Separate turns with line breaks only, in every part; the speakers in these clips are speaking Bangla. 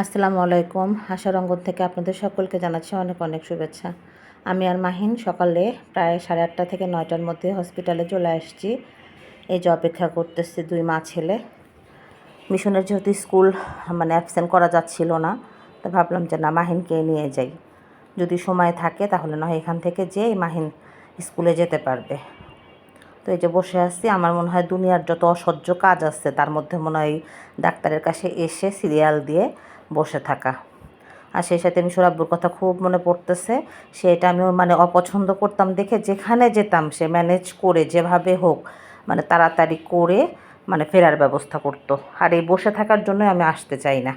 আসসালামু আলাইকুম। আশার অঙ্গন থেকে আপনাদের সকলকে জানাচ্ছি অনেক অনেক শুভেচ্ছা। আমি আর মাহিন সকালে প্রায় সাড়ে আটটা থেকে নয়টার মধ্যে হসপিটালে চলে আসছি। এই যে অপেক্ষা করতেছি দুই মা ছেলে। মিশনের যেহেতু স্কুল মানে অ্যাবসেন্ট করা যাচ্ছিল না, তো ভাবলাম যে না, মাহিনকে নিয়ে যাই। যদি সময় থাকে তাহলে নয় এখান থেকে যেয়ে মাহিন স্কুলে যেতে পারবে। তো এই যে বসে আছি, আমার মনে হয় দুনিয়ার যত অসহ্য কাজ আছে, তার মধ্যে মনে হয় ডাক্তারের কাছে এসে সিরিয়াল দিয়ে বসে থাকা। আর সেই সাথে মিশর আব্বুর কথা খুব মনে পড়তেছে। সেটা আমিও মানে অপছন্দ করতাম দেখে যেখানে যেতাম সে ম্যানেজ করে যেভাবে হোক মানে তাড়াতাড়ি করে মানে ফেরার ব্যবস্থা করতো। আর এই বসে থাকার জন্যই আমি আসতে চাই না।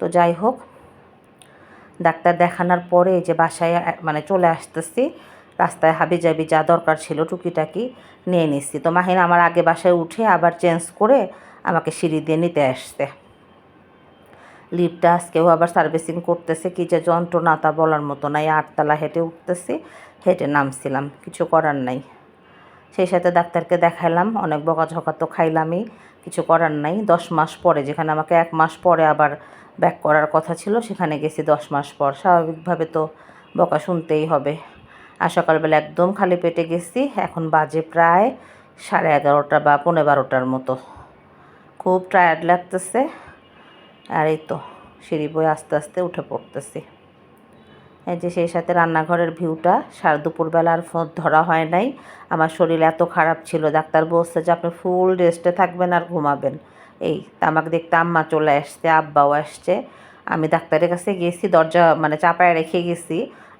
তো যাই হোক, ডাক্তার দেখানোর পরে যে বাসায় মানে চলে আসতেছি, রাস্তায় হাবি জাবি যা দরকার ছিল টুকিটাকি নিয়ে নিচ্ছি তো মাহিন আমার আগে বাসায় উঠে আবার চেঞ্জ করে আমাকে সিঁড়ি দিয়ে নিতে আসতে লিফটটা আজকেও আবার সার্ভিসিং করতেছে, কি যে যন্ত্রণা তা বলার মতো নাই আটতলা হেঁটে উঠতেছি, হেঁটে নামছিলাম, কিছু করার নাই। সেই সাথে ডাক্তারকে দেখাইলাম, অনেক বকাঝকা তো খাইলামই, কিছু করার নাই। দশ মাস পরে, যেখানে আমাকে এক মাস পরে আবার ব্যাক করার কথা ছিল, সেখানে গেছি দশ মাস পর। স্বাভাবিকভাবে তো বকা শুনতেই হবে। আর সকালবেলা একদম খালি পেটে গেছি, এখন বাজে প্রায় সাড়ে এগারোটা বা পনেরো বারোটার মতো। খুব টায়ার্ড লাগতেছে। আর এই তো সিঁড়ি বয়ে আস্তে আস্তে উঠে পড়তেছি। এই যে সেই সাথে রান্নাঘরের ভিউটা সার দুপুরবেলা আর ফোন ধরা হয় নাই। আমার শরীর এত খারাপ ছিল, ডাক্তার বলছে যে আপনি ফুল রেস্টে থাকবেন আর ঘুমাবেন। এই আমাকে দেখতে আম্মা চলে আসছে, আব্বাও আসছে। আমি ডাক্তারের কাছে গেছি দরজা মানে চাপায় রেখে গেছি।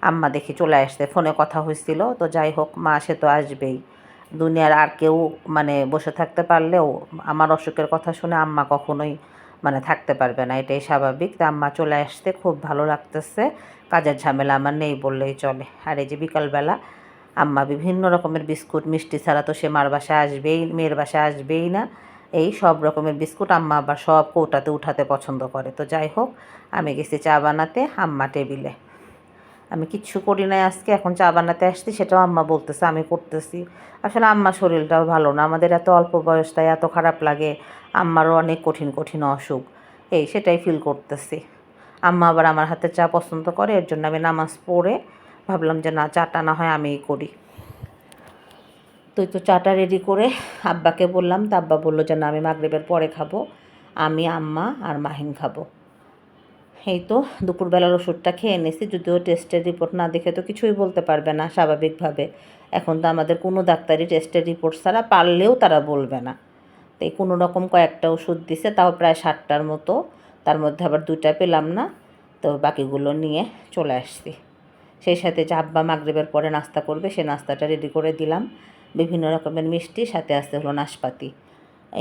আম্মা দেখি চলে আসছে, ফোনে কথা হয়েছিল। তো যাই হোক, মা সে তো আসবেই। দুনিয়ার আর কেউ মানে বসে থাকতে পারলেও, আমার অসুখের কথা শুনে আম্মা কখনোই মানে থাকতে পারবে না, এটাই স্বাভাবিক। তা আম্মা চলে আসতে খুব ভালো লাগতেছে। কাজের ঝামেলা আমার নেই বললেই চলে। আর এই যে বিকালবেলা আম্মা বিভিন্ন রকমের বিস্কুট, মিষ্টি ছাড়া তো সে মার বাসায় আসবেই, মেয়ের বাসায় আসবেই না। এই সব রকমের বিস্কুট আম্মা আবার সব কৌটাতে উঠাতে পছন্দ করে। তো যাই হোক, আমি গেছি চা বানাতে আম্মা টেবিলে। আমি কিচ্ছু করি নাই আজকে, এখন চা বানাতে আসছি, সেটাও আম্মা বলতেছে, আমি করতেছি। আসলে আম্মার শরীরটাও ভালো না, আমাদের এত অল্প বয়স, তাই এত খারাপ লাগে, আম্মারও অনেক কঠিন কঠিন অসুখ। এই, সেটাই ফিল করতেছি। আম্মা আবার আমার হাতে চা পছন্দ করে, এর জন্য আমি নামাজ পড়ে ভাবলাম যে না, চাটা না হয় আমিই করি। তুই তো চাটা রেডি করে আব্বাকে বললাম, তা আব্বা বলল যে, না, আমি মাগরিবের পরে খাব, আমি, আম্মা আর মাহিন খাব। এই তো দুপুরবেলার ওষুধটা খেয়ে এনেছি যদিও টেস্টের রিপোর্ট না দেখে তো কিছুই বলতে পারবে না স্বাভাবিকভাবে। এখন তো আমাদের কোনো ডাক্তারই টেস্টের রিপোর্ট ছাড়া পারলেও তারা বলবে না। তো এই কোনো রকম কয়েকটা ওষুধ দিছে, তাও প্রায় ষাটটার মতো। তার মধ্যে আবার দুইটা পেলাম না, তো বাকিগুলো নিয়ে চলে আসছি। সেই সাথে যে আব্বা মাগরিবের পরে নাস্তা করবে, সে নাস্তাটা রেডি করে দিলাম। বিভিন্ন রকমের মিষ্টি, সাথে আসতে হলো নাশপাতি।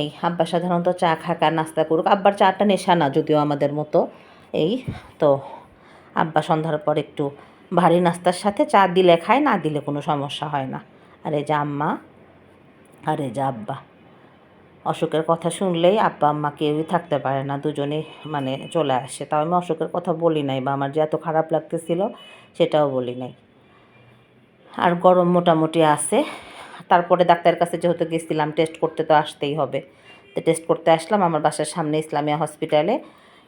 এই আব্বা সাধারণত চা খাক নাস্তা করুক, আব্বার চাটা নেশা না, যদিও আমাদের মতো। এই তো আব্বা সন্ধ্যার পর একটু ভারী নাস্তার সাথে চা দিলে খায়, না দিলে কোনো সমস্যা হয় না। আরে যে আম্মা, আর যে আব্বা। অশোকের কথা শুনলেই আব্বা আম্মা কেউই থাকতে পারে না, দুজনেই মানে চলে আসে। তাও আমি অশোকের কথা বলি নাই বা আমার যে এত খারাপ লাগতেছিল সেটাও বলি নাই। আর গরম মোটামুটি আছে। তারপরে ডাক্তারের কাছে যেহেতু গেছিলাম টেস্ট করতে তো আসতেই হবে। তো টেস্ট করতে আসলাম, আমার বাসার সামনে ইসলামিয়া হসপিটালে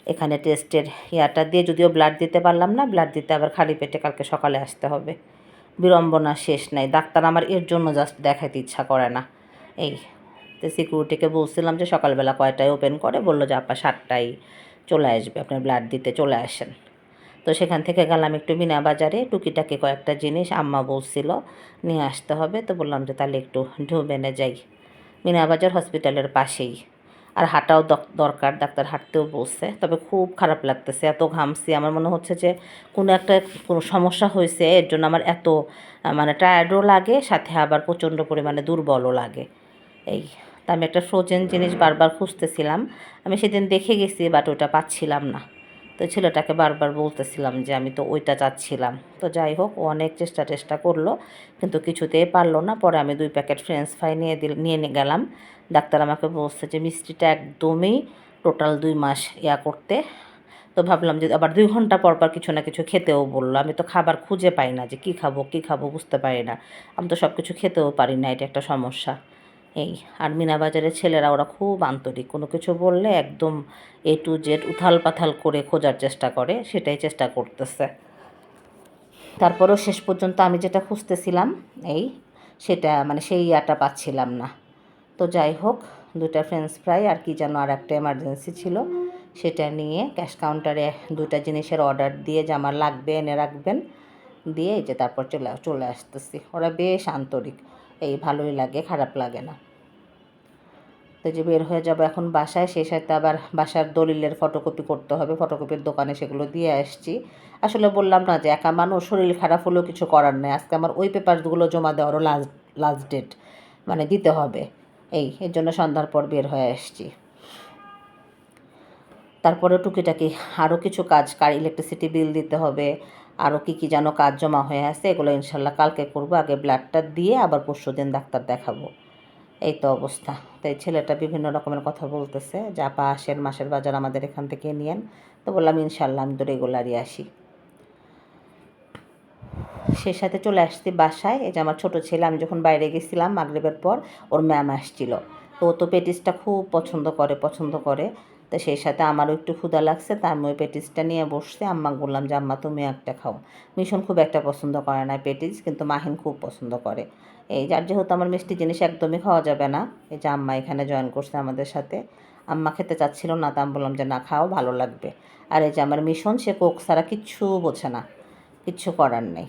এখানে টেস্টের ইয়াটা দিয়ে যদিও ব্লাড দিতে পারলাম না ব্লাড দিতে আবার খালি পেটে কালকে সকালে আসতে হবে। বিড়ম্বনা শেষ নাই, ডাক্তার আমার এর জন্য জাস্ট দেখাইতে ইচ্ছা করে না। এই, তো সিকিউরিটিকে বলছিলাম যে সকালবেলা কয়টায় ওপেন করে, বলল যে, আপা, সাতটায় চলে আসবে, আপনার ব্লাড দিতে চলে আসেন। তো সেখান থেকে গেলাম একটু মিনা বাজারে, টুকিটাকি কয়েকটা জিনিস আম্মা বলছিল, নিয়ে আসতে হবে। তো বললাম যে, তাহলে একটু ঢুবেনে যাই। মিনা বাজার হসপিটালের পাশেই। আর হাঁটাও দরকার, ডাক্তার হাঁটতেও বলছে। তবে খুব খারাপ লাগতেছে, এত ঘামছি। আমার মনে হচ্ছে যে কোনো একটা কোনো সমস্যা হয়েছে, এর জন্য আমার এত মানে টায়ার্ডও লাগে, সাথে আবার প্রচণ্ড পরিমাণে দুর্বলও লাগে। এই, তা আমি একটা ফ্রোজেন জিনিস বারবার খুঁজতেছিলাম। আমি সেদিন দেখে গেছি বাট ওটা পাচ্ছিলাম না। তো ছেলেটাকে বারবার বলতেছিলাম যে, আমি তো ওইটা চাচ্ছিলাম। তো যাই হোক, ও অনেক চেষ্টা চেষ্টা করল, কিন্তু কিছুতেই পারল না। পরে আমি দুই প্যাকেট ফ্রেঞ্চ ফ্রাই নিয়ে দিল, নিয়ে গেলাম। ডাক্তার আমাকে বলছে যে, মিষ্টিটা একদমই টোটাল দুই মাস ইয়া করতে। তো ভাবলাম যে, আবার দুই ঘণ্টা পর পর কিছু না কিছু খেতেও বলল। আমি তো খাবার খুঁজে পাই না যে, কী খাব কী খাব বুঝতে পারি না। আমি তো সব কিছু খেতেও পারি না, এটা একটা সমস্যা। এই, আর মিনা বাজারের ছেলেরা ওরা খুব আন্তরিক। কোনো কিছু বললে একদম এ টু জেড উথাল পাথাল করে খোঁজার চেষ্টা করে, সেটাই চেষ্টা করতেছে। তারপরেও শেষ পর্যন্ত আমি যেটা খুঁজতেছিলাম, এই, সেটা মানে সেই ইয়াটা পাচ্ছিলাম না। তো যাই হোক দুটা ফ্রেঞ্চ ফ্রাই আর কি যেন আর একটা এমার্জেন্সি ছিল, সেটা নিয়ে ক্যাশ কাউন্টারে দুটা জিনিসের অর্ডার দিয়ে যে আমার লাগবে, এনে রাখবেন, দিয়ে এই যে তারপর চলে চলে আসতেছি। ওরা বেশ আন্তরিক, এই ভালোই লাগে, খারাপ লাগে না। তো যে বের হয়ে যাব এখন বাসায়, সেই সাথে আবার বাসার দলিলের ফটোকপি করতে হবে ফটোকপির দোকানে সেগুলো দিয়ে আসছি। আসলে বললাম না যে একা মানুষ, শরীর খারাপ হলেও কিছু করার নেই। আজকে আমার ওই পেপারগুলো জমা দেওয়ারও লাস্ট লাস্ট ডেট মানে দিতে হবে। এই, এর জন্য সন্ধ্যার পর বের হয়ে আসছি। তারপরে টুকিটাকি আরও কিছু কাজ, কার ইলেকট্রিসিটি বিল দিতে হবে, আরও কী কী যেন কাজ জমা হয়ে আছে, এগুলো ইনশাল্লাহ কালকে করব, আগে ব্লাডটা দিয়ে আবার পরশু দিন ডাক্তার দেখাবো। এই তো অবস্থা। তাই ছেলেটা বিভিন্ন রকমের কথা বলতেছে, যা পা আসেন, মাসের বাজার আমাদের এখান থেকে নিয়েন। তো বললাম, ইনশাল্লাহ, আমি তো রেগুলারই আসি। সে সাথে চলে আসছি বাসায়। এই যে আমার ছোটো ছেলে, আমি যখন বাইরে গেছিলাম মাগরেবের পর, ওর ম্যাম আসছিল। তো ও তো পেটিসটা খুব পছন্দ করে পছন্দ করে। তো সেই সাথে আমারও একটু ক্ষুধা লাগছে তার আমি ওই পেটিসটা নিয়ে বসছে। আম্মা বললাম যে, আম্মা, তুমি একটা খাও। মিশন খুব একটা পছন্দ করে না পেটিস, কিন্তু মাহিন খুব পছন্দ করে। এই যার যেহেতু আমার মিষ্টি জিনিস একদমই খাওয়া যাবে না, এই যে আম্মা এখানে জয়েন করছে আমাদের সাথে। আম্মা খেতে চাচ্ছিল না, তা আমি বললাম যে, না, খাও, ভালো লাগবে। আর এই যে আমার মিশন, সে কোক ছাড়া কিচ্ছু বোঝে না, কিচ্ছু করার নেই।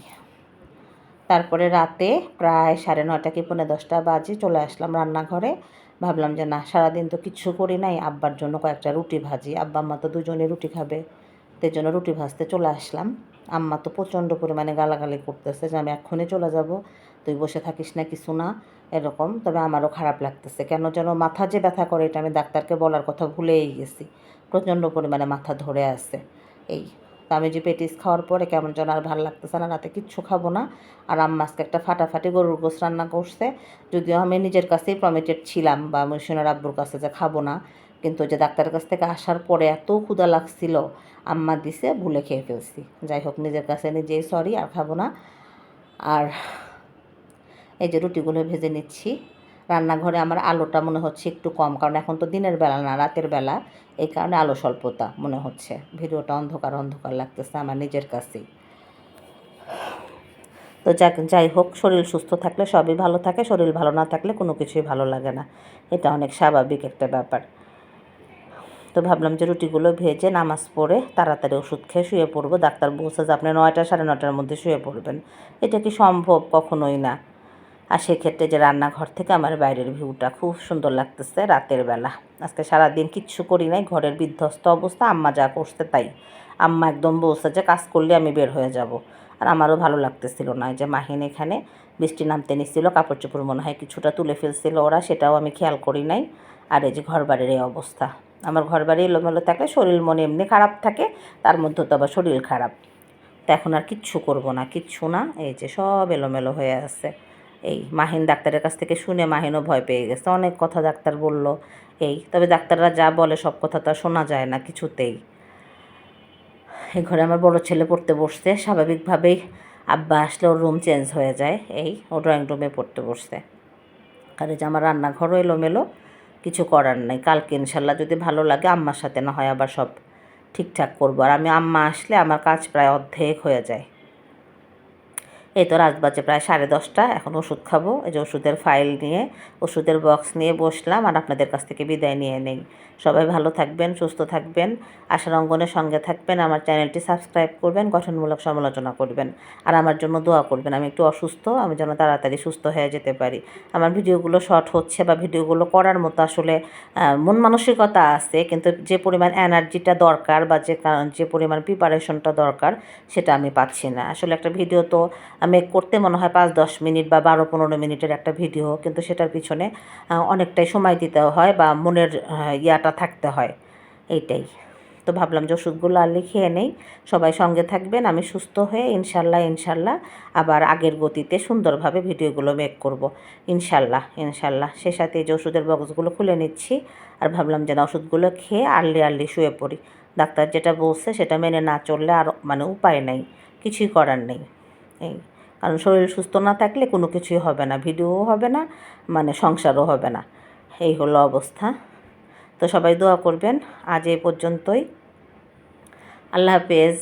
তারপরে রাতে প্রায় সাড়ে নয়টা কি পৌনে দশটা বাজে চলে আসলাম রান্নাঘরে। ভাবলাম যে না, সারাদিন তো কিচ্ছু করি নাই, আব্বার জন্য কয়েকটা রুটি ভাজি। আব্বা, আম্মা তো দুজনে রুটি খাবে, তাই জন্য রুটি ভাজতে চলে আসলাম। আম্মা তো প্রচণ্ড পরিমাণে গালাগালি করতেছে যে আমি এক্ষুনি চলে যাব, তুই বসে থাকিস না, কিছু না, এরকম। তবে আমারও খারাপ লাগতেছে, কেন যেন মাথা যে ব্যথা করে এটা আমি ডাক্তারকে বলার কথা ভুলেই গেছি। প্রচণ্ড পরিমাণে মাথা ধরে আছে, এই। তো আমি যে পেটিস খাওয়ার পরে কেমন যেন আর ভালো লাগতেছে না, রাতে কিচ্ছু খাব না। আর আম্মা আজকে একটা ফাটাফাটি গরুর গোস রান্না করছে। যদিও আমি নিজের কাছেই প্রমিটেড ছিলাম বা মহিষণার আব্বুর কাছে যে খাব না, কিন্তু যে ডাক্তারের কাছ থেকে আসার পরে এত ক্ষুধা লাগছিল, আম্মা দিছে, ভুলে খেয়ে ফেলছি। যাই হোক, নিজের কাছে নিজেই সরি আর খাব না। আর এই যে রুটিগুলো ভেজে নিচ্ছি। রান্নাঘরে আমার আলোটা মনে হচ্ছে একটু কম, কারণ এখন তো দিনের বেলা না, রাতের বেলা। এই কারণে আলো স্বল্পতা মনে হচ্ছে। ভিডিওটা অন্ধকার অন্ধকার লাগতেছে আমার নিজের কাছেই। তো যাক যাই হোক, শরীর সুস্থ থাকলে সবই ভালো থাকে, শরীর ভালো না থাকলে কোনো কিছুই ভালো লাগে না। এটা অনেক স্বাভাবিক একটা ব্যাপার। তো ভাবলাম যে রুটিগুলো ভেজে নামাজ পড়ে তাড়াতাড়ি ওষুধ খেয়ে শুয়ে পড়ব। ডাক্তার বলছে যে আপনি নয়টা সাড়ে নটার মধ্যে শুয়ে পড়বেন। এটা কি সম্ভব? কখনোই না। আর সেক্ষেত্রে যে রান্নাঘর থেকে আমার বাইরের ভিউটা খুব সুন্দর লাগতেছে রাতের বেলা। আজকে সারাদিন কিচ্ছু করি নাই, ঘরের বিধ্বস্ত অবস্থা, আম্মা যা করছে তাই। আম্মা একদম বলছে যে, কাজ করলে আমি বের হয়ে যাব। আর আমারও ভালো লাগতেছিল না যে মাহিন এখানে বৃষ্টি নামতে নিচ্ছিল কাপড় চোপড় মনে হয় কিছুটা তুলে ফেলছিল ওরা, সেটাও আমি খেয়াল করি নাই। আর এই যে ঘর বাড়ির এই অবস্থা, আমার ঘর বাড়ি এলোমেলো থাকলে শরীর মনে এমনি খারাপ থাকে, তার মধ্যে তো আবার শরীর খারাপ। তো এখন আর কিচ্ছু করব না, কিচ্ছু না, এই যে সব এলোমেলো হয়ে আছে। এই মাহিন ডাক্তারের কাছ থেকে শুনে মাহিনও ভয় পেয়ে গেছে। অনেক কথা ডাক্তার বলল এই, তবে ডাক্তাররা যা বলে সব কথা তো শোনা যায় না কিছুতেই। এই ঘরে আমার বড় ছেলে পড়তে বসছে, স্বাভাবিকভাবেই আব্বা আসলে ওর রুম চেঞ্জ হয়ে যায়। এই, ও ড্রয়িং রুমে পড়তে আর এই যে আমার রান্নাঘরও এলোমেলো, কিছু করার নেই। কালকে ইনশাল্লাহ যদি ভালো লাগে আম্মার সাথে না হয় আবার সব ঠিকঠাক করব। আর আমি আম্মা আসলে আমার কাজ প্রায় অর্ধেক হয়ে যায়। এই তো রাত বাজে প্রায় সাড়ে দশটা, এখন ওষুধ খাব। এই যে ওষুধের ফাইল নিয়ে, ওষুধের বক্স নিয়ে বসলাম আর আপনাদের কাছ থেকে বিদায় নিয়ে নেই। সবাই ভালো থাকবেন, সুস্থ থাকবেন। আশার অঙ্গনের সঙ্গে থাকবেন। আমার চ্যানেলটি সাবস্ক্রাইব করবেন, গঠনমূলক সমালোচনা করবেন। আর আমার জন্য দোয়া করবেন, আমি একটু অসুস্থ, আমি যেন তাড়াতাড়ি সুস্থ হয়ে যেতে পারি। আমার ভিডিওগুলো শর্ট হচ্ছে বা ভিডিওগুলো করার মতো আসলে মন মানসিকতা আছে, কিন্তু যে পরিমাণ এনার্জিটা দরকার বা যে যে পরিমাণ প্রিপারেশনটা দরকার, সেটা আমি পাচ্ছি না। আসলে একটা ভিডিও তো মেক করতে মনে হয় পাঁচ, দশ মিনিট বা বারো, পনেরো মিনিটের একটা ভিডিও, কিন্তু সেটার পিছনে অনেকটাই সময় দিতে হয় বা মনের ইয়াটা থাকতে হয়। এইটাই। তো ভাবলাম যে ওষুধগুলো আর খেয়ে নেই। সবাই সঙ্গে থাকবেন, আমি সুস্থ হয়ে ইনশাল্লাহ ইনশাল্লাহ আবার আগের গতিতে সুন্দরভাবে ভিডিওগুলো মেক করব। ইনশাল্লাহ ইনশাল্লাহ। সে সাথে যে ওষুধের বক্সগুলো খুলে নিচ্ছি আর ভাবলাম যে না ওষুধগুলো খেয়ে আর্লি আর্লি শুয়ে পড়ি। ডাক্তার যেটা বলছে সেটা মেনে না চললে আর মানে উপায় নেই, কিছুই করার নেই। এই, কারণ শরীর সুস্থ না থাকলে কোনো কিছুই হবে না, ভিডিওও হবে না মানে সংসারও হবে না। এই হলো অবস্থা। তো সবাই দোয়া করবেন আজ এ পর্যন্তই। আল্লাহ হাফেজ।